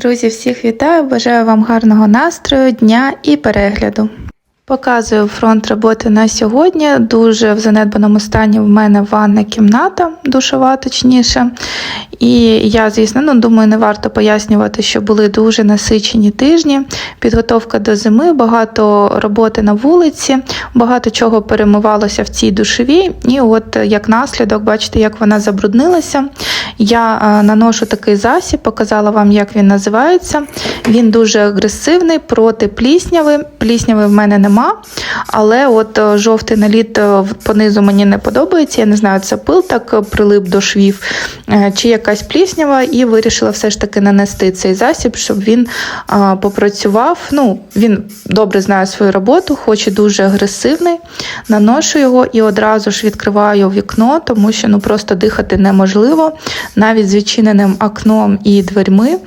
Друзі, всіх вітаю! Бажаю вам гарного настрою, дня і перегляду. Показую фронт роботи на сьогодні. Дуже в занедбаному стані в мене ванна кімната, душова точніше. І я, звісно, ну, думаю, не варто пояснювати, що були дуже насичені тижні. Підготовка до зими, багато роботи на вулиці, багато чого перемивалося в цій душовій. І от як наслідок, бачите, як вона забруднилася. Я е, наношу такий засіб, показала вам, як він називається. Він дуже агресивний, проти плісняви. Плісняви в мене нема, але от е, жовтий наліт е, понизу мені не подобається. Я не знаю, це пил так прилип до швів, чи якась пліснява, і вирішила все ж таки нанести цей засіб, щоб він попрацював. Ну, Він добре знає свою роботу, хоч і дуже агресивний. Наношу його і одразу ж відкриваю вікно, тому що ну просто дихати неможливо навіть з відчиненим окном і дверьми.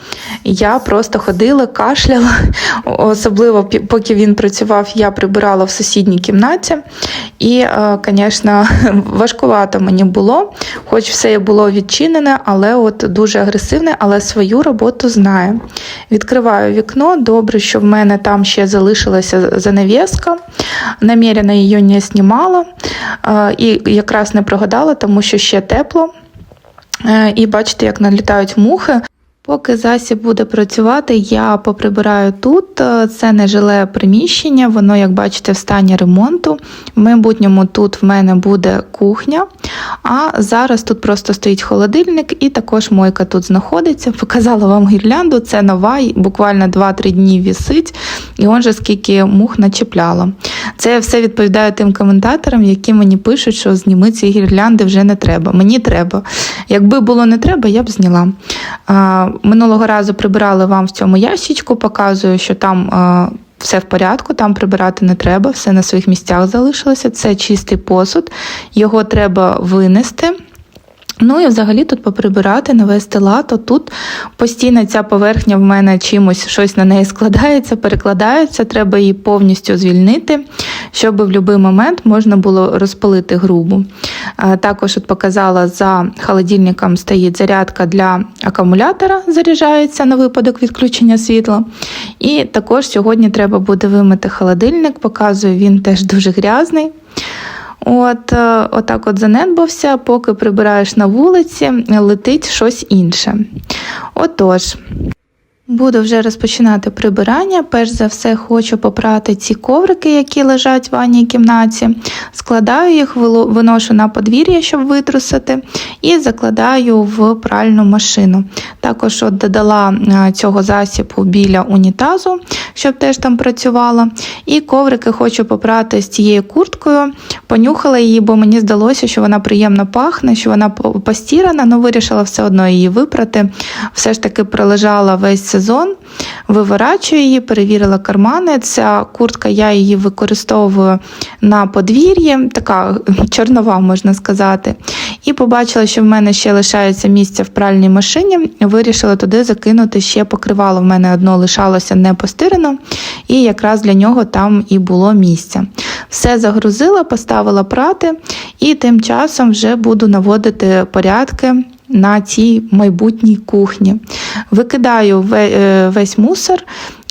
Я просто ходила, кашляла, особливо поки він працював, я прибирала в сусідній кімнаті. І, звісно, важкувато мені було, хоч все було відчинене, але от дуже агресивне, але свою роботу знає. Відкриваю вікно, добре, що в мене там ще залишилася занавіска, намірено її не знімала і якраз не прогадала, тому що ще тепло. Е, і бачите, як налітають мухи. Поки засіб буде працювати, я поприбираю тут. Е, це не жиле приміщення, воно, як бачите, в стані ремонту. В майбутньому тут в мене буде кухня, а зараз тут просто стоїть холодильник і також мойка тут знаходиться. Показала вам гірлянду, це нова, буквально 2-3 дні вісить, і он же скільки мух начепляло. Це все відповідає тим коментаторам, які мені пишуть, що зніми ці гірлянди вже не треба. Мені треба. Якби було не треба, я б зняла. Минулого разу прибирали вам в цьому ящичку, показую, що там. Все в порядку, там прибирати не треба, все на своїх місцях залишилося. Це чистий посуд, його треба винести. Ну і взагалі тут поприбирати, навести лад, тут постійно ця поверхня в мене чимось щось на неї складається, перекладається, треба її повністю звільнити, щоб в будь-який момент можна було розпалити грубу. Також от показала, за холодильником стоїть зарядка для акумулятора, заряджається на випадок відключення світла. І також сьогодні треба буде вимити холодильник, показую, він теж дуже грязний. От, е, Отак от занедбався, поки прибираєш на вулиці, летить щось інше. Отож. Буду вже розпочинати прибирання. Перш за все, хочу попрати ці коврики, які лежать в ванній кімнаті. Складаю їх, виношу на подвір'я, щоб витрусити, і закладаю в пральну машину. Також от додала е, цього засібу біля унітазу, щоб теж там працювала. І коврики хочу попрати з цією курткою. Понюхала її, бо мені здалося, що вона приємно пахне, що вона постірана, але вирішила все одно її випрати. Все ж таки пролежала весь сезон, виворачую її, перевірила кармани. Ця куртка, я її використовую на подвір'ї, така чорнова, можна сказати. І побачила, що в мене ще лишається місце в пральній машині. Вирішила туди закинути ще покривало. В мене одно лишалося не постирано, і якраз для нього там і було місце. Все загрузила, поставила прати, і тим часом вже буду наводити порядки на цій майбутній кухні. Викидаю е, весь мусор.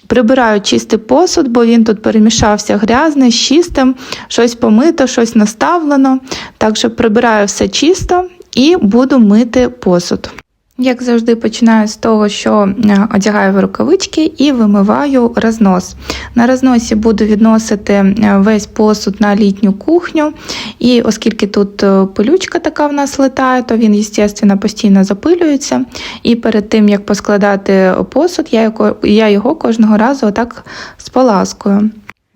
Прибираю чистий посуд, бо він тут перемішався грязний, з чистим, щось помито, щось наставлено. Так що прибираю все чисто і буду мити посуд. Як завжди, починаю з того, що е, одягаю в рукавички і вимиваю рознос. На розносі буду відносити е, весь посуд на літню кухню, і оскільки тут е, пилючка така в нас летає, то він, звісно, постійно запилюється. І перед тим, як поскладати посуд, я його кожного разу отак споласкую.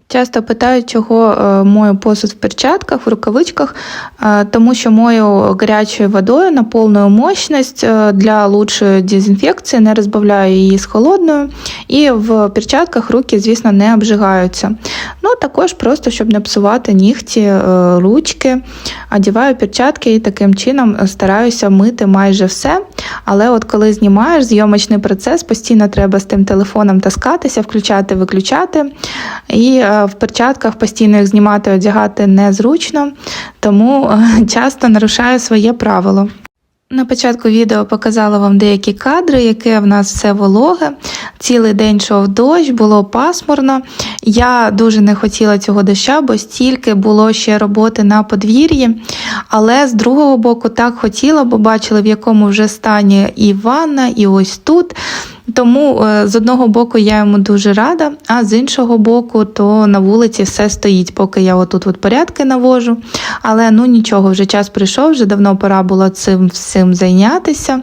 Часто питають, чого е, мою посуд в перчатках, в рукавичках, е, тому що мою гарячою водою на повну мощність е, для лучшої дезінфекції, не розбавляю її з холодною, і в перчатках руки, звісно, не обжигаються. Ну, Також просто, щоб не псувати нігті, ручки, одіваю перчатки і таким чином стараюся мити майже все. Але от коли знімаєш зйомочний процес, постійно треба з тим телефоном таскатися, включати, виключати. І в перчатках постійно їх знімати, одягати незручно, тому часто нарушаю своє правило. На початку відео показала вам деякі кадри, яке в нас все вологе. Цілий день йшов дощ, було пасмурно. Я дуже не хотіла цього доща, бо стільки було ще роботи на подвір'ї. Але з другого боку так хотіла, бо бачила, в якому вже стані і ванна, і ось тут. Тому е, з одного боку я йому дуже рада, а з іншого боку, то на вулиці все стоїть, поки я отут от порядки навожу. Але ну нічого, вже час прийшов, вже давно пора було цим всім зайнятися.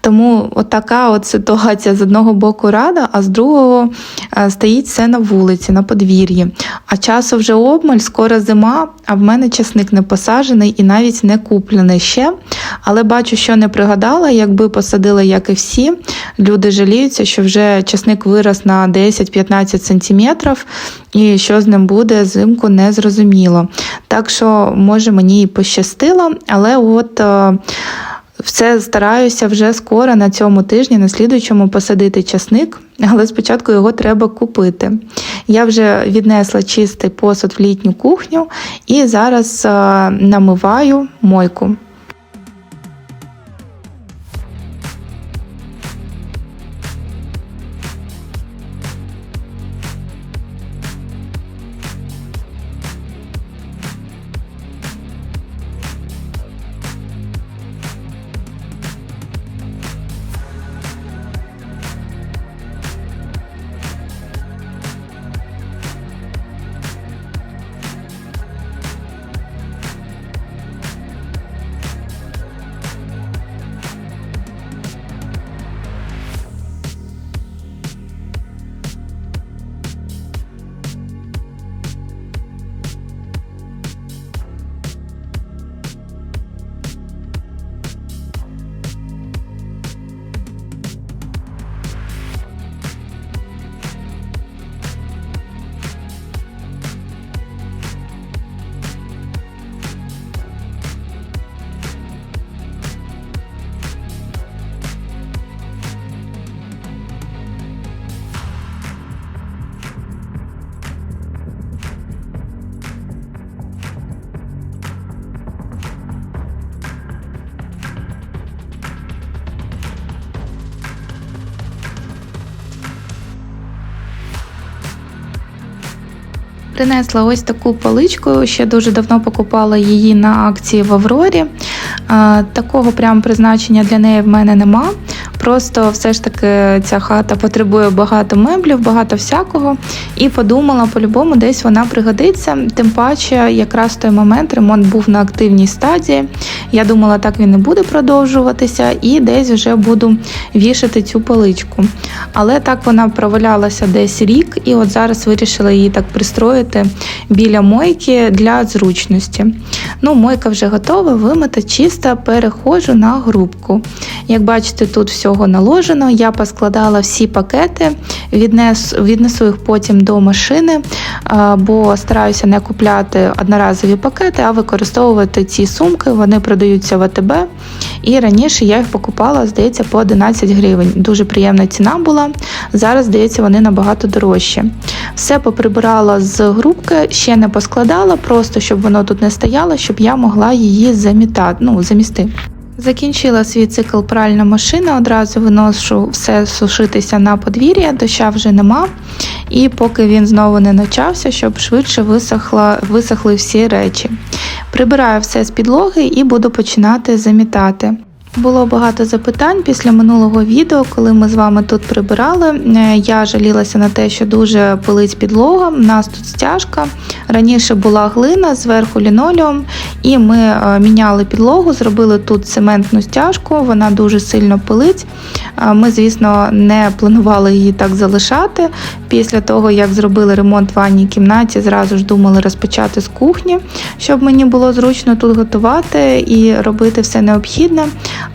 Тому от така от ситуація з одного боку рада, а з другого е, стоїть все на вулиці, на подвір'ї. А часу вже обмаль, скоро зима, а в мене часник не посаджений і навіть не куплений ще. Але бачу, що не пригадала, якби посадила, як і всі. Люди жаліються, що вже часник вирос на 10-15 сантиметрів, і що з ним буде зимку не зрозуміло. Так що, може, мені і пощастило, але от. е, все стараюся вже скоро на цьому тижні, на слідуючому посадити часник, але спочатку його треба купити. Я вже віднесла чистий посуд в літню кухню і зараз е, намиваю мойку. Принесла ось таку паличку, ще дуже давно покупала її на акції в Аврорі. Такого прям призначення для неї в мене нема. Просто все ж таки ця хата потребує багато меблів, багато всякого. І подумала, по-любому, десь вона пригодиться. Тим паче, якраз в той момент ремонт був на активній стадії. Я думала, так він не буде продовжуватися, і десь вже буду вішати цю паличку. Але так вона провалялася десь рік, і от зараз вирішила її так пристроїти біля мойки для зручності. Ну, мойка вже готова, вимита, чиста, переходжу на грубку. Як бачите, тут всього наложено. Я поскладала всі пакети, віднес, віднесу їх потім до машини, бо стараюся не купляти одноразові пакети, а використовувати ці сумки. Вони продаються в АТБ. І раніше я їх покупала, здається, по 11 гривень. Дуже приємна ціна була. Зараз, здається, вони набагато дорожчі. Все поприбирала з грубки, ще не поскладала, просто щоб воно тут не стояло, щоб я могла її замітати, ну, замісти. Закінчила свій цикл пральна машина, одразу виношу все сушитися на подвір'я, доща вже нема. І поки він знову не почався, щоб швидше висохла, висохли всі речі. Прибираю все з підлоги і буду починати замітати. Було багато запитань після минулого відео, коли ми з вами тут прибирали. Е, Я жалілася на те, що дуже пилить підлога. У нас тут стяжка. Раніше була глина, зверху лінолеум, і ми е, міняли підлогу, зробили тут цементну стяжку. Вона дуже сильно пилить. Е, Ми, звісно, не планували її так залишати. Після того, як зробили ремонт в ванній кімнаті, зразу ж думали розпочати з кухні, щоб мені було зручно тут готувати і робити все необхідне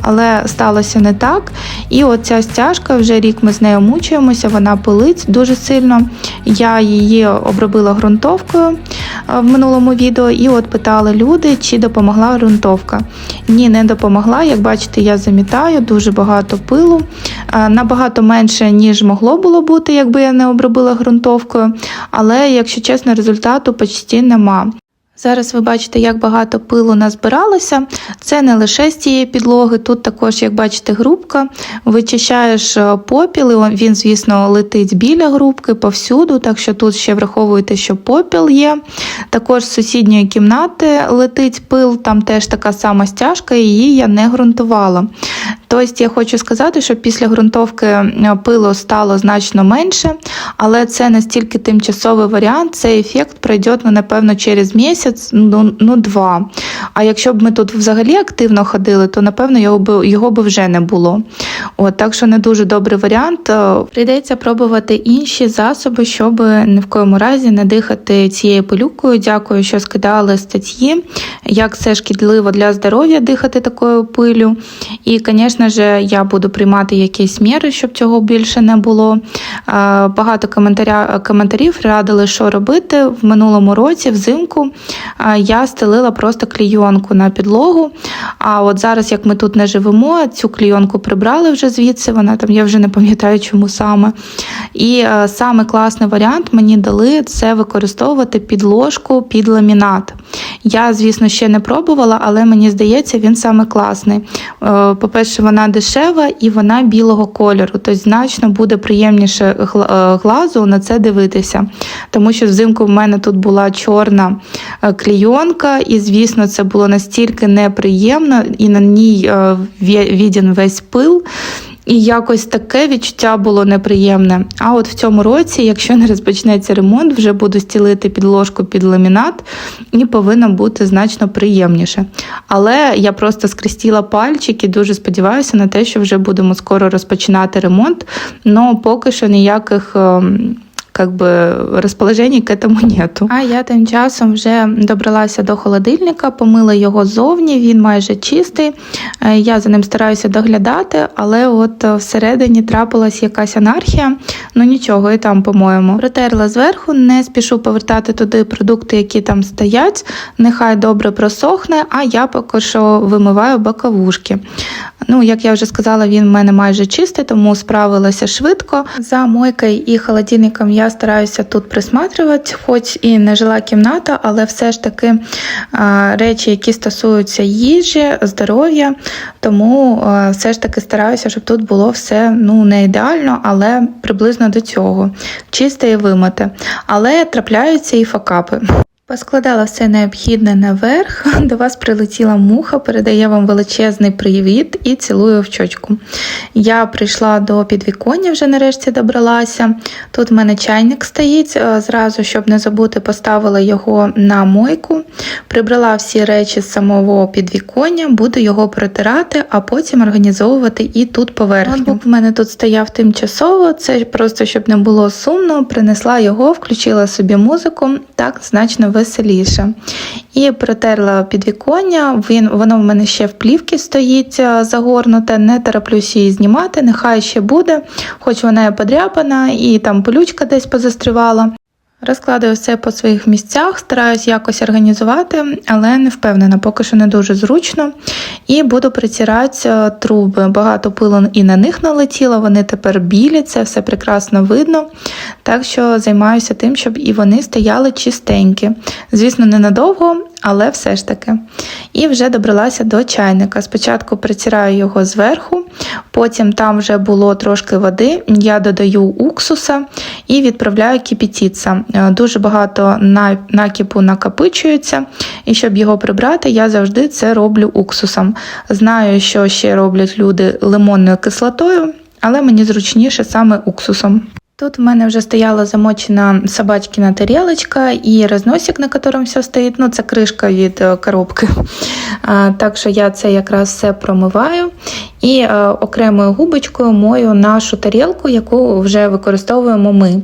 але сталося не так. І оця стяжка, вже рік ми з нею мучуємося, вона пилить дуже сильно. Я її обробила ґрунтовкою е, в минулому відео, і от питали люди, чи допомогла ґрунтовка. Ні, не допомогла. Як бачите, я замітаю дуже багато пилу, е, набагато менше, ніж могло було бути, якби я не обробила ґрунтовкою. Але, якщо чесно, результату почти нема. Зараз ви бачите, як багато пилу назбиралося. Це не лише з цієї підлоги, тут також, як бачите, грубка. Вичищаєш е, попіл, і він, звісно, летить біля грубки повсюду, так що тут ще враховуйте, що попіл є. Також з сусідньої кімнати летить пил, там теж така сама стяжка, її я не ґрунтувала. Тобто я хочу сказати, що після ґрунтовки е, пилу стало значно менше, але це настільки тимчасовий варіант, цей ефект пройде, ну, напевно, через місяць, ну, ну два. А якщо б ми тут взагалі активно ходили, то напевно його б його б вже не було. От, Так що не дуже добрий варіант. Е, Прийдеться пробувати інші засоби, щоб ні в коєму разі не дихати цією пилюкою. Дякую, що скидали статті, як це шкідливо для здоров'я дихати такою пилю. І, звісно ж, я буду приймати якісь міри, щоб цього більше не було. Е, Багато коментарів радили, що робити. В минулому році, взимку, е, я стелила просто клійонку на підлогу. А от зараз, як ми тут не живемо, цю клійонку прибрали вже звідси, вона там, я вже не пам'ятаю, чому саме. І е, саме класний варіант мені дали це використовувати підложку під ламінат. Я, звісно, ще не пробувала, але мені здається, він саме класний. По-перше, вона дешева і вона білого кольору, тобто значно буде приємніше е, глазу на це дивитися. Тому що взимку в мене тут була чорна е, клійонка, і, звісно, це було настільки неприємно, і на ній е, віден весь пил. І якось таке відчуття було неприємне. А от в цьому році, якщо не розпочнеться ремонт, вже буду стілити підложку під ламінат і повинно бути значно приємніше. Але я просто скрестіла пальчики, дуже сподіваюся на те, що вже будемо скоро розпочинати ремонт. але поки що ніяких. Как бы розположень к этому нету. А я тим часом вже добралася до холодильника, помила його зовні, він майже чистий. Е, Я за ним стараюся доглядати, але от е, всередині трапилась якась анархія. Ну нічого, і там, по-моєму. Протерла зверху, не спішу повертати туди продукти, які там стоять. Нехай добре просохне, а я поки що вимиваю боковушки. Ну, як я вже сказала, він в мене майже чистий, тому справилася швидко. За мойкою і холодильником я стараюся тут присматривати, хоч і не жила кімната, але все ж таки а, речі, які стосуються їжі, здоров'я, тому а, все ж таки стараюся, щоб тут було все ну, не ідеально, але приблизно до цього. Чисте і вимите. Але трапляються і факапи. Поскладала все необхідне наверх. До вас прилетіла муха, передає вам величезний привіт і цілую в чочку. Я прийшла до підвіконня, вже нарешті добралася. Тут в мене чайник стоїть. е, Зразу, щоб не забути, поставила його на мойку. Прибрала всі речі з самого підвіконня, буду його протирати, а потім організовувати і тут поверхню. Ноутбук в мене тут стояв тимчасово, це просто щоб не було сумно. Принесла його, включила собі музику, так значно веселіше. І протерла підвіконня. Він, воно в мене ще в плівці стоїть е, загорнуте, не тороплюсь її знімати, нехай ще буде, хоч вона і подряпана, і там полючка десь позастрівала. Розкладаю все по своїх місцях, стараюсь якось організувати, але не впевнена, поки що не дуже зручно. І буду притирати е, труби. Багато пилу і на них налетіло, вони тепер білі, це все прекрасно видно. Так що займаюся тим, щоб і вони стояли чистенькі. Звісно, ненадовго, але все ж таки. І вже добралася до чайника. Спочатку притираю його зверху, потім там вже було трошки води, я додаю уксуса і відправляю кипятитися. Е, Дуже багато на- накипу накопичується, і щоб його прибрати, я завжди це роблю уксусом. Знаю, що ще роблять люди лимонною кислотою, але мені зручніше саме уксусом. Тут в мене вже стояла замочена собачкина тарелочка і розносик, на якому все стоїть. Ну, це кришка від е, коробки. А, так що я це якраз все промиваю і е, окремою губочкою мою нашу тарілку, яку вже використовуємо ми.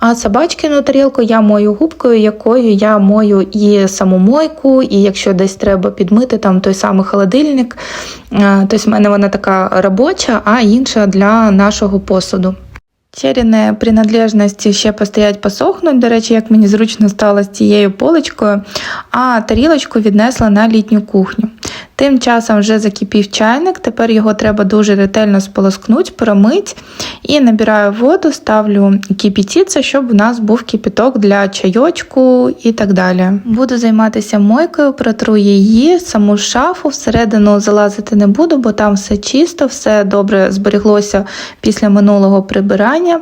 А собачкину тарілку я мою губкою, якою я мою і саму мойку, і якщо десь треба підмити там той самий холодильник. Тобто в мене вона така робоча, а інша для нашого посуду. Черіни принадлежності ще постоять посохнуть. До речі, як мені зручно стало з цією поличкою, а тарілочку віднесла на літню кухню. Тим часом вже закипів чайник, тепер його треба дуже ретельно сполоскнути, промити. І набираю воду, ставлю кипятитися, щоб у нас був кипяток для чайочку і так далі. Буду займатися мойкою, протру її, саму шафу, всередину залазити не буду, бо там все чисто, все добре зберіглося після минулого прибирання.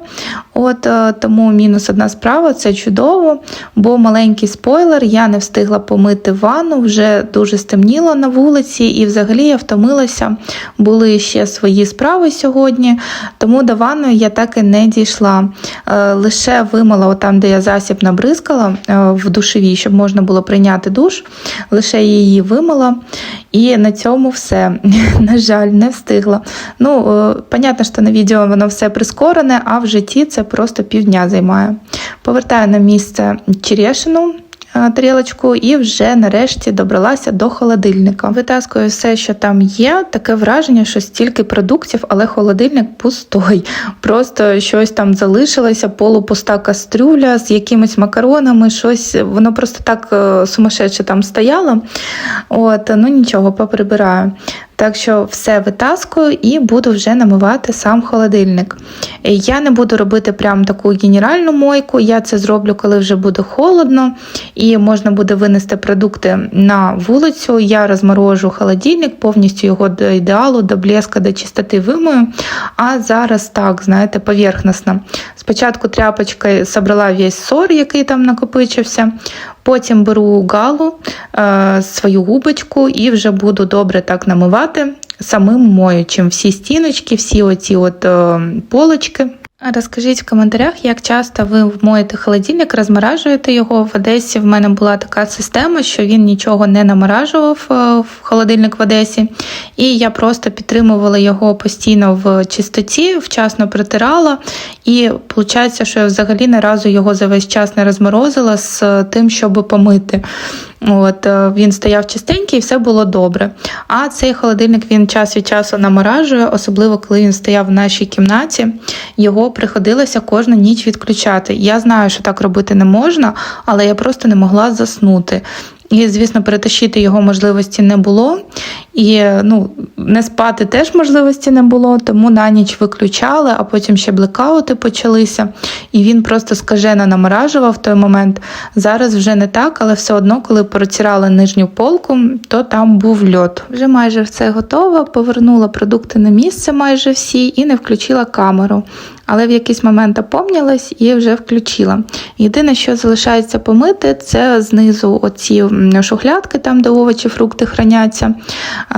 От е, Тому мінус одна справа це чудово, бо маленький спойлер, я не встигла помити ванну, вже дуже стемніло на вулиці, і взагалі я втомилася. Були ще свої справи сьогодні, тому до ванної я так і не дійшла. Е, Лише вимила там, де я засіб набризкала е, в душовій, щоб можна було прийняти душ. Лише її вимила. І на цьому все. На жаль, не встигла. Ну, е, понятно, що на відео воно все прискорене, а в житті це просто півдня займає. Повертаю на місце черешину. Е, Тарілочку і вже нарешті добралася до холодильника. Витаскую все, що там є. Таке враження, що стільки продуктів, але холодильник пустой. Просто щось там залишилося, полупуста кастрюля з якимись макаронами, щось воно просто так е, сумасшедше там стояло. От, ну нічого, поприбираю. Так що все витаскую і буду вже намивати сам холодильник. Е, Я не буду робити прям таку генеральну мойку, я це зроблю, коли вже буде холодно, і можна буде винести продукти на вулицю. Я розморожу холодильник, повністю його до ідеалу, до блеска, до чистоти вимою. А зараз так, знаєте, поверхносно. Спочатку тряпочкою собрала весь сор, який там накопичився. Потім беру галу, е, свою губочку і вже буду добре так намивати самим моючим всі стіночки, всі оці от е, полочки. Розкажіть в коментарях, як часто ви моєте холодильник, розморажуєте його. В Одесі в мене була така система, що він нічого не наморажував е, в холодильник в Одесі, і я просто підтримувала його постійно в чистоті, вчасно протирала. І виходить, що я взагалі ні разу його за весь час не розморозила з тим, щоб помити. От е, Він стояв чистенький і все було добре. А цей холодильник він час від часу наморажує, особливо коли він стояв в нашій кімнаті. Його приходилося кожну ніч відключати. Я знаю, що так робити не можна, але я просто не могла заснути. І, звісно, перетащити його можливості не було. І ну, не спати теж можливості не було, тому на ніч виключали, а потім ще блекаути почалися. І він просто скажено наморажував в той момент. Зараз вже не так, але все одно, коли протирали нижню полку, то там був льот. Вже майже все готово, повернула продукти на місце майже всі і не включила камеру. Але в якийсь момент опомнилась і вже включила. Єдине, що залишається помити, це знизу оці шухлядки, там де овочі, фрукти храняться.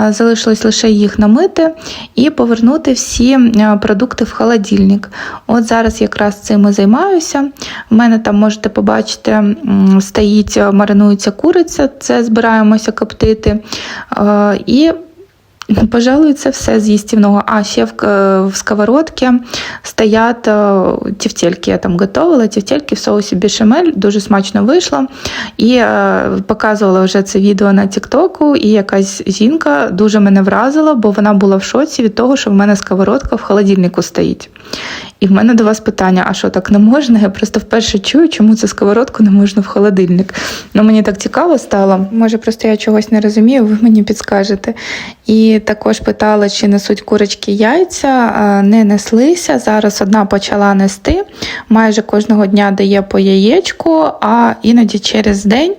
Залишилось лише їх намити і повернути всі продукти в холодильник. От зараз якраз цим і займаюся. У мене там можете побачити, стоїть, маринується куриця, це збираємося коптити. І Пожалуй, це все з їстівного. А ще в, в сковородці стоять тефтельки. Я там готувала тефтельки в соусі бешамель, дуже смачно вийшло. І е, показувала вже це відео на Тіктоку, і якась жінка дуже мене вразила, бо вона була в шоці від того, що в мене сковородка в холодильнику стоїть. І в мене до вас питання: а що так не можна? Я просто вперше чую, чому цю сковородку не можна в холодильник. Ну мені так цікаво стало. Може, просто я чогось не розумію, ви мені підскажете. І також питала, чи несуть курочки яйця, не неслися. Зараз одна почала нести. Майже кожного дня дає по яєчку, а іноді через день.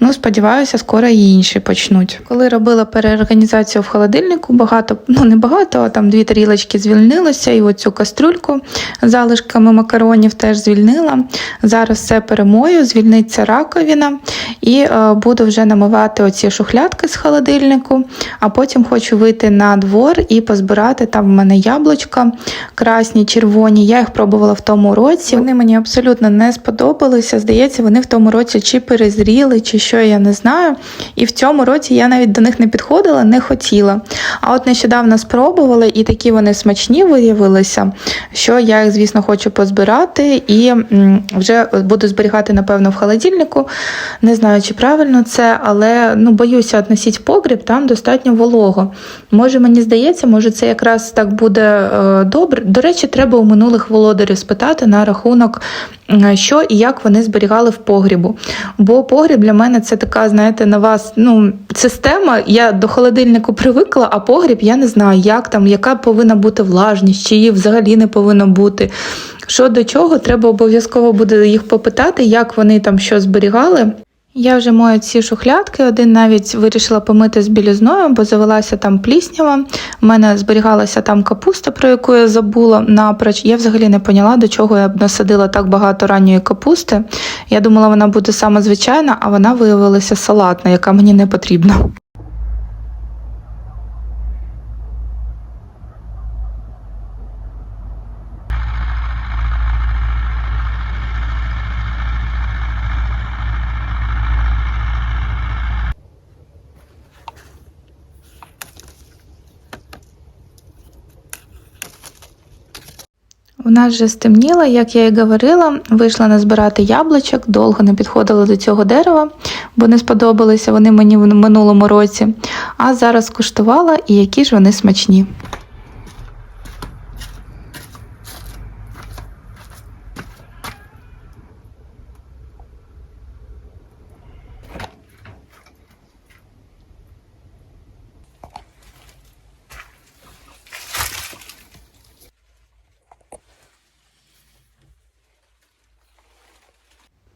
Ну, сподіваюся, скоро і інші почнуть. Коли робила переорганізацію в холодильнику, багато, ну не багато, а там дві тарілочки звільнилося, і оцю кастрюльку залишками макаронів теж звільнила. Зараз все перемою, звільниться раковина, і е, буду вже намивати оці шухлядки з холодильнику, а потім хочу вийти на двор і позбирати там в мене яблучка красні, червоні. Я їх пробувала в тому році. Вони мені абсолютно не сподобалися. Здається, вони в тому році чи перезріли, чи що, я не знаю. І в цьому році я навіть до них не підходила, не хотіла. А от нещодавно спробувала, і такі вони смачні виявилися, що я їх, звісно, хочу позбирати і вже буду зберігати, напевно, в холодильнику. Не знаю, чи правильно це, але ну, боюся относити в погріб, там достатньо волого. Може, мені здається, може це якраз так буде е, добре. До речі, треба у минулих володарів спитати на рахунок, що і як вони зберігали в погрібу. Бо погріб для мене це така, знаєте, на вас ну, система. Я до холодильнику привикла, а погріб я не знаю, як там, яка повинна бути влажність, чи її взагалі не повинно бути. Що до чого, треба обов'язково буде їх попитати, як вони там що зберігали. Я вже мою ці шухлядки, один навіть вирішила помити з білізною, бо завелася там пліснява. У мене зберігалася там капуста, про яку я забула напроч. Я взагалі не поняла, до чого я б насадила так багато ранньої капусти. Я думала, вона буде саме звичайна, а вона виявилася салатна, яка мені не потрібна. У нас вже стемніло, як я і говорила, вийшла назбирати яблучок, довго не підходила до цього дерева, бо не сподобалися вони мені в минулому році. А зараз куштувала і які ж вони смачні.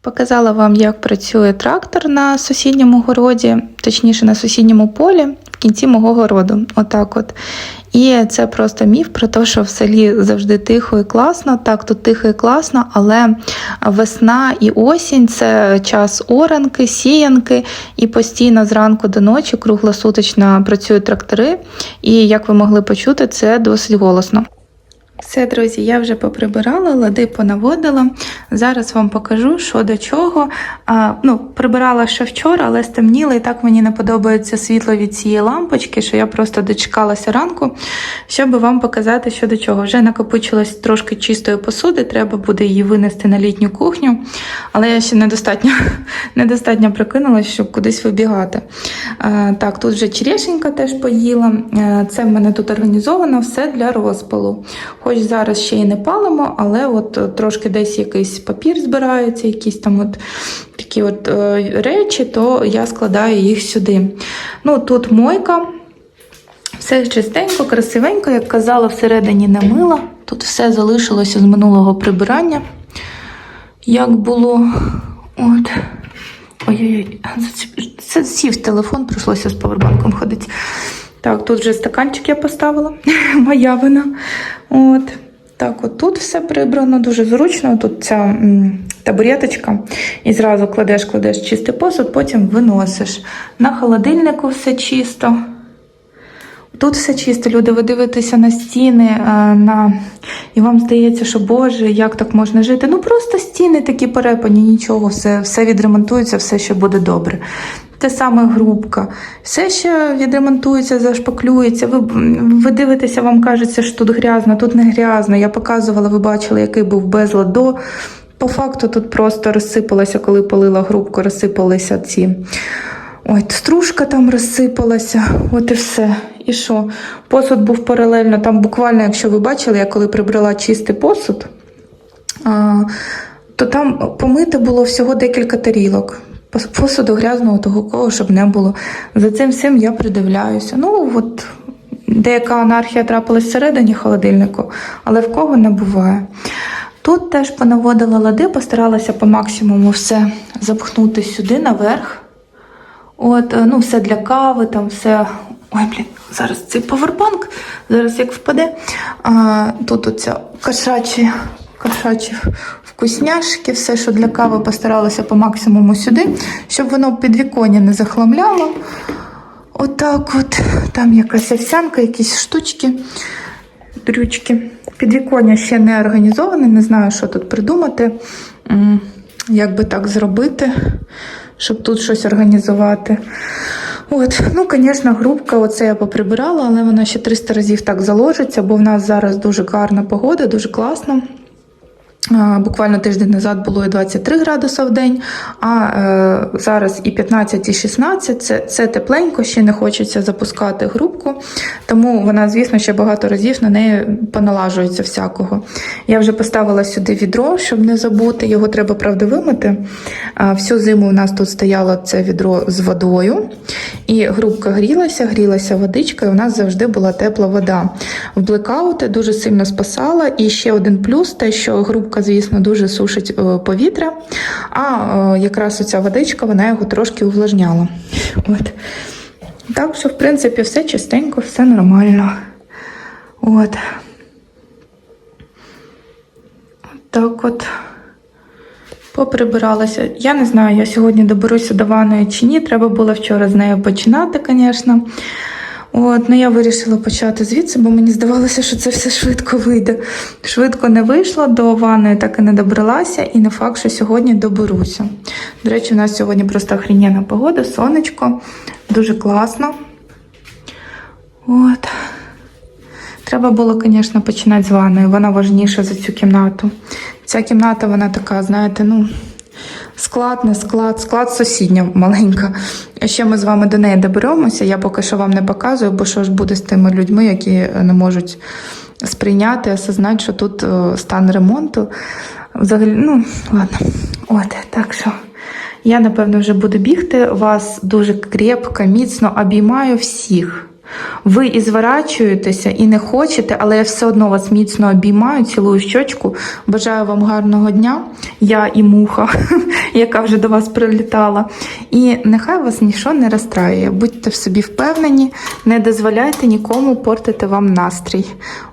Показала вам, як працює трактор на сусідньому городі, точніше на сусідньому полі в кінці мого городу. Отак от. І це просто міф про те, що в селі завжди тихо і класно. Так, тут тихо і класно, але весна і осінь це час оранки, сіянки, і постійно зранку до ночі круглосуточно працюють трактори. І як ви могли почути, це досить голосно. Все, друзі, я вже поприбирала, лади понаводила. Зараз вам покажу, що до чого. А, ну, Прибирала ще вчора, але стемніло, і так мені не подобається світло від цієї лампочки, що я просто дочекалася ранку, щоб вам показати, що до чого. Вже накопичилось трошки чистої посуди, треба буде її винести на літню кухню, але я ще недостатньо недостатньо прикинулася, щоб кудись вибігати. А, так, тут вже черешенька теж поїла. А, це в мене тут організовано все для розпалу. Хоч зараз ще й не палимо, але от трошки десь якийсь папір збирається, якісь там от такі от е, речі, то я складаю їх сюди. Ну, Тут мойка, все чистенько, красивенько, як казала, всередині не мила. Тут все залишилося з минулого прибирання. Як було. От. Ой-ой-ой, сів телефон, прийшлося з павербанком ходити. Так, тут вже стаканчик я поставила, моя вина. От. Так, от тут все прибрано, дуже зручно. Тут ця табуреточка. І зразу кладеш, кладеш чистий посуд, потім виносиш. На холодильнику все чисто. Тут все чисто, люди, ви дивитеся на стіни, на... і вам здається, що Боже, як так можна жити? Ну просто стіни такі перепані, нічого, все все відремонтується, все ще буде добре. Те саме грубка, все ще відремонтується, зашпаклюється. Ви ви дивитеся, вам кажеться, що тут грязно, тут не грязно. Я показувала, ви бачили, який був безлад до. По факту тут просто розсипалося, коли полила грубку, розсипалися ці. Ой, стружка там розсипалася, от і все. І що? Посуд був паралельно. Там буквально, якщо ви бачили, я коли прибрала чистий посуд, то там помити було всього декілька тарілок. Посуду грязного того кого, щоб не було. За цим всім я придивляюся. Ну, от деяка анархія трапилась всередині холодильнику, але в кого не буває. Тут теж понаводила лади, постаралася по максимуму все запхнути сюди наверх. От, ну, все для кави, там все. Ой, блін, зараз цей повербанк, зараз як впаде. А, Тут оця кошачі, кошачі вкусняшки, все, що для кави постаралася по максимуму сюди, щоб воно підвіконня не захламляло. Отак от, Там якась овсянка, якісь штучки, дрючки. Підвіконня ще не організоване, не знаю, що тут придумати, як би так зробити щоб тут щось організувати. От, ну, звісно, грубка, оце я поприбирала, але вона ще 300 разів так заложиться, бо в нас зараз дуже гарна погода, дуже класно. Буквально тиждень назад було і 23 градуси в день, а е, зараз і 15, і 16 це, це тепленько, ще не хочеться запускати грубку, тому вона, звісно, ще багато разів на неї поналажується всякого. Я вже поставила сюди відро, щоб не забути. Його треба, правда, вимити. Всю зиму у нас тут стояло це відро з водою, і грубка грілася, грілася водичка, і у нас завжди була тепла вода. В блекаути дуже сильно спасала. І ще один плюс те, що грубка, звісно, дуже сушить е, повітря, а е, якраз оця водичка вона його трошки увлажняла. От. Так що, в принципі, все чистенько, все нормально. От. Так от. Поприбиралася. Я не знаю, я сьогодні доберуся до ванної чи ні. Треба було вчора з нею починати, звісно. От, ну я вирішила почати звідси, бо мені здавалося, що це все швидко вийде. Швидко не вийшло, до ванної так і не добралася, і не факт, що сьогодні доберуся. До речі, у нас сьогодні просто охрененна погода, сонечко, дуже класно. От. Треба було, звісно, починати з ванної. Вона важніша за цю кімнату. Ця кімната, вона така, знаєте, ну, склад, не склад, склад сусідня маленька. Ще ми з вами до неї доберемося. Я поки що вам не показую, бо що ж буде з тими людьми, які не можуть сприйняти, осознати, що тут е, стан ремонту. Взагалі, ну, ладно. От, так що. Я, напевно, вже буду бігти. Вас дуже крепко, міцно обіймаю всіх. Ви і зворачуєтеся, і не хочете, але я все одно вас міцно обіймаю, цілую щочку. Бажаю вам гарного дня. Я і муха, яка вже до вас прилітала. І нехай вас нічого не розстраює. Будьте в собі впевнені, не дозволяйте нікому портити вам настрій.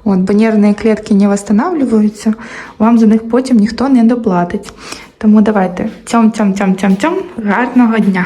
От, бо нервні клітки не встановлюються, вам за них потім ніхто не доплатить. Тому давайте цьом-цьом-цьом-цьом-цьом, гарного дня!